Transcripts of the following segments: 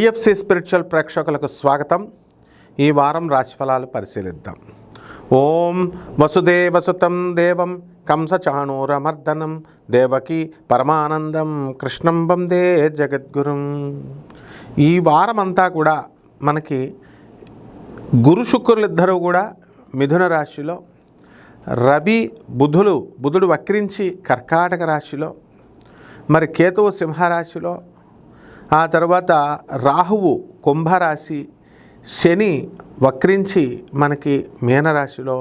TFC spiritual ప్రేక్షకులకు స్వాగతం. ఈ వారం రాశిఫలాలు పరిశీలిద్దాం. ఓం వసుదేవసుతం దేవం కంసచాణూరమర్దనం దేవకి పరమానందం కృష్ణం వందే జగద్గురుం. ఈ వారం అంతా కూడా మనకి గురు శుక్రులు కూడా మిథున రాశిలో రవి బుధులు బుధుడు వక్రించి కర్కాటక రాశిలో మరి కేతువు సింహరాశిలో ఆ తర్వాత రాహువు కుంభరాశి శని వక్రించి మనకి మీనరాశిలో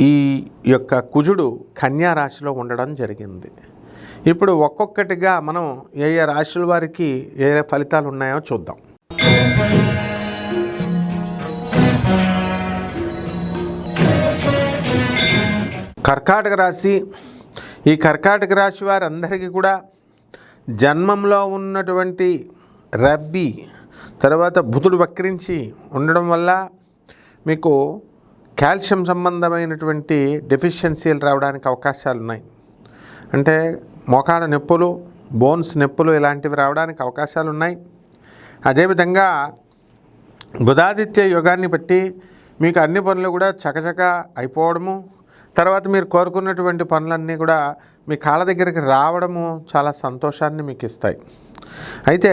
ఈ యొక్క కుజుడు కన్యా రాశిలో ఉండడం జరిగింది. ఇప్పుడు ఒక్కొక్కటిగా మనం ఏ ఏ రాశుల వారికి ఏ ఏ ఫలితాలు ఉన్నాయో చూద్దాం. కర్కాటక రాశి ఈ కర్కాటక రాశి వారందరికీ కూడా జన్మంలో ఉన్నటువంటి రబ్బీ తర్వాత బుధుడు వక్రించి ఉండడం వల్ల మీకు కాల్షియం సంబంధమైనటువంటి డెఫిషియన్సీలు రావడానికి అవకాశాలు ఉన్నాయి అంటే మోకాళ్ళ నొప్పులు బోన్స్ నొప్పులు ఇలాంటివి రావడానికి అవకాశాలు ఉన్నాయి అదేవిధంగా బుధాదిత్య యోగాన్ని బట్టి మీకు అన్ని పనులు కూడా చకచక అయిపోవడము. తర్వాత మీరు కోరుకున్నటువంటి పనులన్నీ కూడా మీ కాళ్ళ దగ్గరికి రావడము చాలా సంతోషాన్ని మీకు ఇస్తాయి అయితే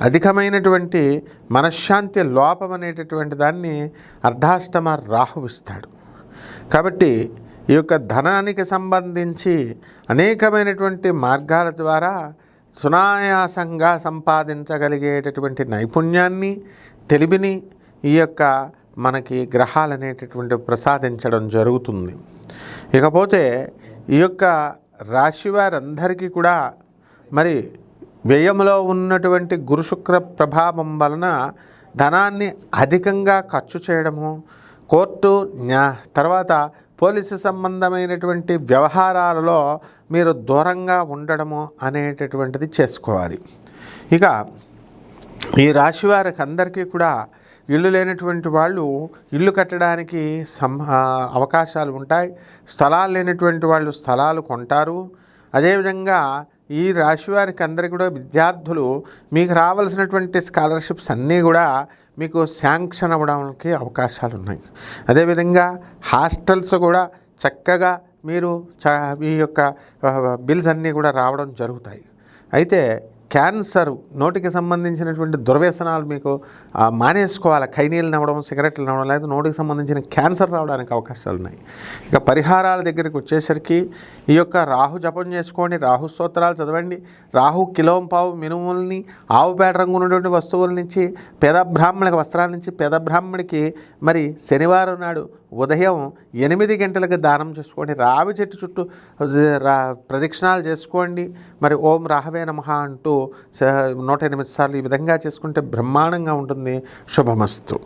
అధికమైనటువంటి మనశ్శాంతి లోపం అనేటటువంటి దాన్ని అర్ధాష్టమ రాహువిస్తాడు కాబట్టి ఈ యొక్క ధనానికి సంబంధించి అనేకమైనటువంటి మార్గాల ద్వారా సునాయాసంగా సంపాదించగలిగేటటువంటి నైపుణ్యాన్ని తెలివిని ఈ యొక్క మనకి గ్రహాలు అనేటటువంటి ప్రసాదించడం జరుగుతుంది. ఇకపోతే ఈ యొక్క రాశి వారందరికీ కూడా మరి వ్యయంలో ఉన్నటువంటి గురుశుక్ర ప్రభావం వలన ధనాన్ని అధికంగా ఖర్చు చేయడము కోర్టు న్యా తర్వాత పోలీసు సంబంధమైనటువంటి వ్యవహారాలలో మీరు దూరంగా ఉండడము అనేటటువంటిది చేసుకోవాలి. ఇక ఈ రాశి వారికి అందరికీ కూడా ఇల్లు లేనటువంటి వాళ్ళు ఇల్లు కట్టడానికి సం అవకాశాలు ఉంటాయి. స్థలాలు లేనటువంటి వాళ్ళు స్థలాలు కొంటారు. అదేవిధంగా ఈ రాశి వారికి అందరికీ కూడా విద్యార్థులు మీకు రావాల్సినటువంటి స్కాలర్షిప్స్ అన్నీ కూడా మీకు శాంక్షన్ అవ్వడానికి అవకాశాలు ఉన్నాయి. అదేవిధంగా హాస్టల్స్ కూడా చక్కగా మీరు చ మీ యొక్క బిల్స్ అన్నీ కూడా రావడం జరుగుతాయి. అయితే క్యాన్సర్ నోటికి సంబంధించినటువంటి దుర్వ్యసనాలు మీకు మానేసుకోవాలి. ఖైనీలు నవ్వడం సిగరెట్లు నవ్వడం లేదా నోటికి సంబంధించిన క్యాన్సర్ రావడానికి అవకాశాలు ఉన్నాయి. ఇక పరిహారాల దగ్గరికి వచ్చేసరికి ఈ యొక్క రాహు జపం చేసుకోండి రాహు స్తోత్రాలు చదవండి. రాహు కిలోం పావు మినుముల్ని ఆవు పేడ రంగు ఉన్నటువంటి వస్తువుల నుంచి పేద బ్రాహ్మణికి వస్త్రాల నుంచి పేద బ్రాహ్మణికి మరి శనివారం నాడు ఉదయం ఎనిమిది గంటలకు దానం చేసుకోండి. రావి చెట్టు చుట్టూ రా ప్రదక్షిణాలు చేసుకోండి. మరి ఓం రాహవే నమ అంటూ నూట ఎనిమిది సార్లు ఈ విధంగా చేసుకుంటే బ్రహ్మాండంగా ఉంటుంది. శుభమస్తు.